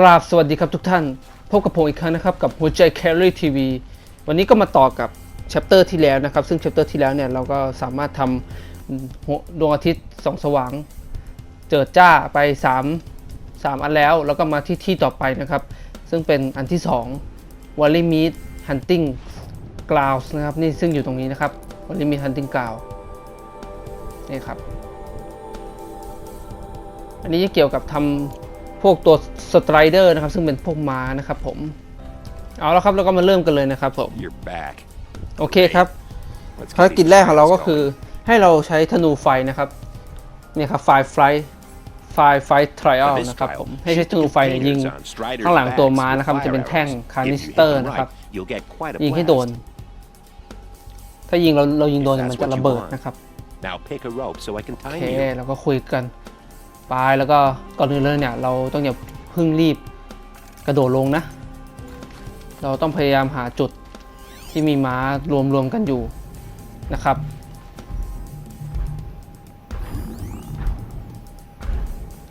กราบสวัสดีครับทุกท่าน พบกับผมอีกครั้งนะครับ กับหัวใจ Carry TV วันนี้ก็มาต่อกับ chapter ที่แล้วนะครับ ซึ่ง chapter ที่แล้วเนี่ยเราก็สามารถทำดวงอาทิตย์ส่องสว่าง เจิดจ้าไป 3 3 อันแล้ว แล้วก็มาที่ที่ต่อไปนะครับ ซึ่งเป็นอันที่ 2 Wally Meet Hunting Grounds นะครับ นี่ซึ่งอยู่ตรงนี้นะครับ Wally Meet Hunting Ground นี่ครับ อันนี้จะเกี่ยวกับทำ พวกตัวสไตรเดอร์นะครับ ซึ่งเป็นพวกม้านะครับผม เอาแล้วครับเราก็มาเริ่มกันเลยนะครับผม You're back. โอเคครับ Let's ภาร get กิจ these แรกของเรา trials ก็คือ going. ให้เราใช้ธนูไฟนะครับเนี่ยครับไฟไฟไฟไฟทริอัล For this นะครับ trial, ผมให้ใช้ธนูไฟเนี่ยยิง containers on Strider's ข้างหลังตัว bags ม้า with นะครับ fire จะเป็นแท่ง arrows. คา If นิ you ส hit เตอร์ them นะครับ right, you'll get quite a ยิงให้โดน blast. ถ้ายิงเราเรายิงโดน If เนี่ยมัน that's จะ what ระ you เบิด want. นะครับ Now pick a rope so I can โอ tie เค you. เราก็คุยกัน ไปแล้วก็ก่อนอื่นเลยเนี่ยเราต้องอย่าเพึ่งรีบกระโดดลงนะ เราต้องพยายามหาจุดที่มีม้ารวมรวมกันอยู่นะครับ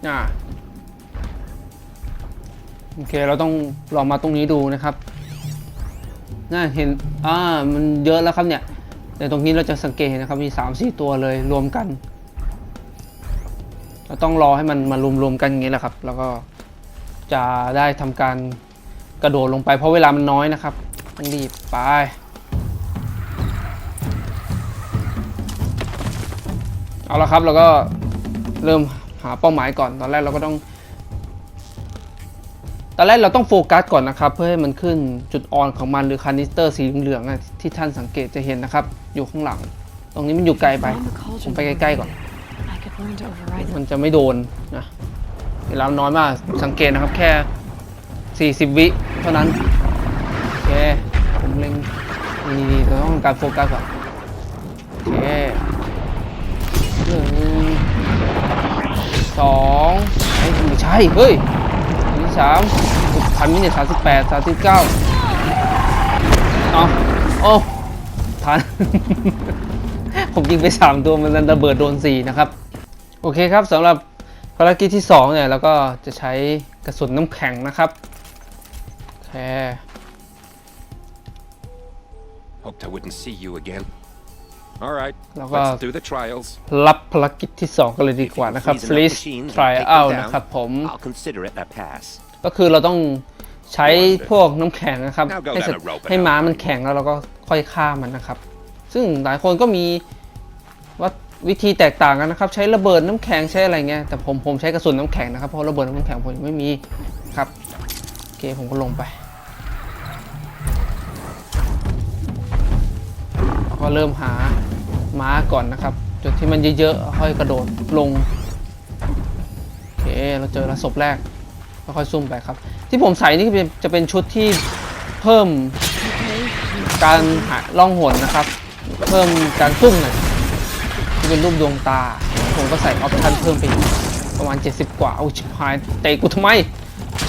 อ่าโอเคเราต้องลองมาตรงนี้ดูนะครับน่าเห็นอ่ามันเยอะแล้วครับเนี่ยแต่ตรงนี้เราจะสังเกตนนะครับมี 3-4 ตัวเลยรวมกัน เราต้องรอให้มันมารวมๆกันอย่างนี้แหละครับ แล้วก็จะได้ทำการกระโดดลงไปเพราะเวลามันน้อยนะครับต้องรีบไปเอาละครับเราก็เริ่มหาเป้าหมายก่อนตอนแรกเราก็ต้อง ตอนแรกเราต้องโฟกัสก่อนนะครับ เพื่อให้มันขึ้นจุดอ่อนของมันหรือคานิสเตอร์สีเหลืองๆที่ท่านสังเกตจะเห็นนะครับ อยู่ข้างหลัง ตรงนี้มันอยู่ไกลไป ผมไปใกล้ๆก่อน มันจะไม่โดนนะเวลาน้อยมากสังเกตนะครับแค่ 40 วิเท่านั้นโอเคผมเล็งนี่เราต้องการโฟกัสก่อนโอเคหนึ่งสองไม่ใช่ เฮ้ยนที่สามพันมินิสามสิบแปดสามสิบเก้าเอาโอ้ทัน ผมยิงไปสามตัวมันระเบิดโดนสี่นะครับ โอเคครับสำหรับภารกิจที่2เนี่ยเราก็จะใช้กระสุนน้ำแข็งนะครับโอเค Hoped I wouldn't see you again. All right, Now, let's uh, do the trials. รับภารกิจที่ 2 กันเลยดีกว่านะครับ If you Freeze freeze enough machines and Try take them out down, นะครับผม I'll consider it a pass. ก็คือเราต้องใช้พวกน้ำแข็งนะครับ Now go ให้ down เสร็จ a rope and ให้ม้า I'll มัน find แข็งแล้วเราก็ค่อยฆ่ามันนะครับ ซึ่งหลายคนก็มีว่า วิธีแตกต่างกันนะครับ ใช้ระเบิดน้ำแข็งใช้อะไรเงี้ยแต่ผมผมใช้กระสุนน้ำแข็งนะครับเพราะระเบิดน้ำแข็งผมไม่มีครับโอเคผมก็ลงไปก็เริ่มหาม้าก่อนนะครับ จุดที่มันเยอะๆค่อยกระโดดลงโอเคเราเจอแล้วศพแรกก็ค่อยซุ่มไปครับ ที่ผมใส่นี่จะเป็นชุดที่เพิ่มการหาล่องหนนะครับ เพิ่มการซุ่มหน่อย ที่เป็นรูปดวงตา ผมก็ใส่ออปชั่นเพิ่มไปอีกประมาณ 70 กว่า เอาชิบหายเตะกูทำไม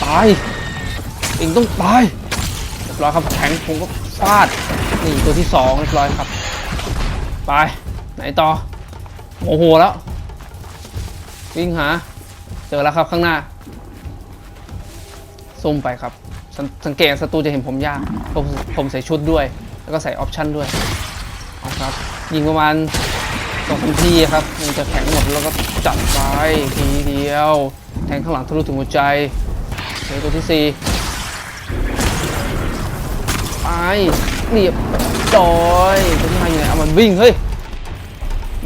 ตายเองต้องตายเรียบร้อยครับแข็งผมก็ฟาด นี่ตัวที่สองเรียบร้อยครับ ไป ไหนต่อโมโหแล้ว วิ่งหา เจอแล้วครับข้างหน้าซุ่มไปครับสสังเกตศัตรูจะเห็นผมยากผมผมใส่ชุดด้วย แล้วก็ใส่ออปชั่นด้วยเอาครับ ยิงประมาณ สองทีครับมันจะแข็งหมดแล้วก็จัดไปทีเดียว แทงข้างหลังทะลุถึงหัวใจเจอตัวที่สี่ไปเรียบร้อยตัวที่ห้าอยู่ไหนเอามันวิ่งเฮ้ย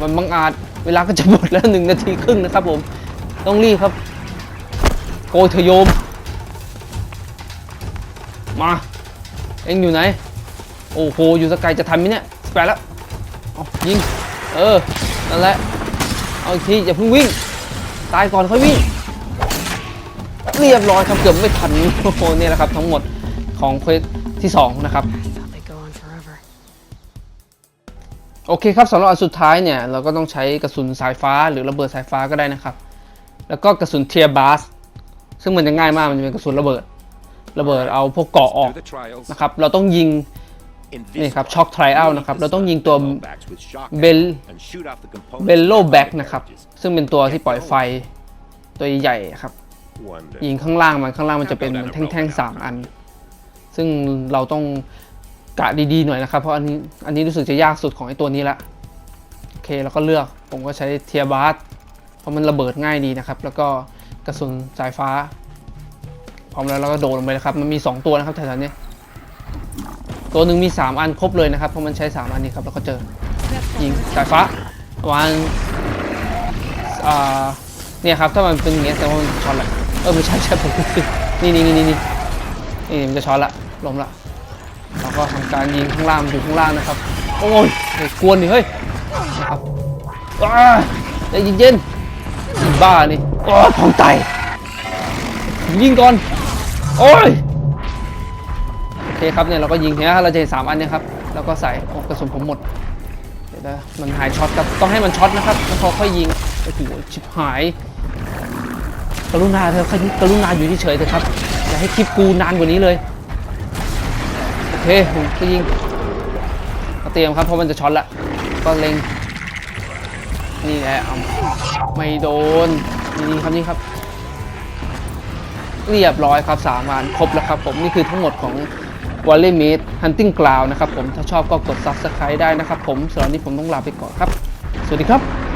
มันบังอาจเวลาก็จะหมดแล้วหนึ่งนาทีครึ่งนะครับผมต้องรีบครับ โกยเถอะโยม มา เอ็งอยู่ไหน โอ้โห อยู่สกายจะทันไหมเนี่ยสแปรแล้วเอายิง เออ นั่นแหละ เอาอีกทีอย่าเพิ่งวิ่ง ตายก่อนค่อยวิ่ง เรียบร้อยครับเกือบไม่ทันโอ้โหเนี่ยแหละครับ ทั้งหมดของเควสที่ 2 นะครับ โอเคครับสำหรับอันสุดท้ายเนี่ย เราก็ต้องใช้กระสุนสายฟ้าหรือระเบิดสายฟ้าก็ได้นะครับ แล้วก็กระสุนเทียบาสซึ่งมันจะง่ายมากมันจะเป็นกระสุนระเบิด ระเบิดเอาพวกเกาะออกนะครับ เราต้องยิง นี่ครับ shock trial นะครับ เราต้องยิงตัว Bell- Bell b e l l o back นะครับ ซึ่งเป็นตัวที่ปล่อยไฟตัวใหญ่ๆครับ Wonder. ยิงข้างล่างมันข้างล่างมันจะเป็นเหมือนแท่งๆสามอัน ซึ่งเราต้องกะดีๆหน่อยนะครับ เพราะอันนี้อันนี้รู้สึกจะยากสุดของไอ้ตัวนี้ละโอเคแล้วก็เลือกผมก็ใช้เทียบาร์เพราะมันระเบิดง่ายดีนะครับ แล้วก็กระสุนสายฟ้า พร้อมแล้วเราก็โดดลงไปนะครับ มันมี 2 ตัวนะครับแถวๆนี้ ตัวหนึ่งมี 3 อันครบเลยนะครับเพราะมันใช้ 3 อันนี้ครับแล้วก็เจอยิงสายฟ้าประมาณอ่าเนี่ยครับถ้ามันเป็นอย่างเงี้ยแต่ว่ามันช็อตแหละเออไม่ใช่ใช่ผมนี่นี่นี่นี่นี่นี่มันจะช็อตละล้มละเราก็ทำการยิงข้างล่างอยู่ข้างล่างนะครับโอ้ยเฮ้กวนดิเฮ้ยนะครับอ้าใจเย็นๆบ้านี่โอ้ยท้องไตยิงก่อนโอ้ย เคครับเนี่ยเราก็ยิงเนี่ยเราจะเห็นสามอันเนี่ยครับแล้วก็ใส่โอ้กระสุนผมหมดเดี๋ยวนะมันหายช็อตครับต้องให้มันช็อตนะครับแล้วพอค่อยยิงโอ้โหชิบหายกรุณาเธอะกรุณาอยู่เฉยๆเถอะครับอย่าให้คลิปกูนานกว่านี้เลยโอเคผมก็ยิงเตรียมครับเพราะมันจะช็อตละก็เล็งนี่แหละเอาไม่โดนนี่ครับนี่ครับ เรียบร้อยครับสามวันครบแล้วครับผมนี่คือทั้งหมดของ w a l l e y m a d e Hunting Ground นะครับผมถ้าชอบก็กด Subscribe ได้นะครับผมสำหรับวันนี้ผมต้องลาไปก่อนครับ สวัสดีครับ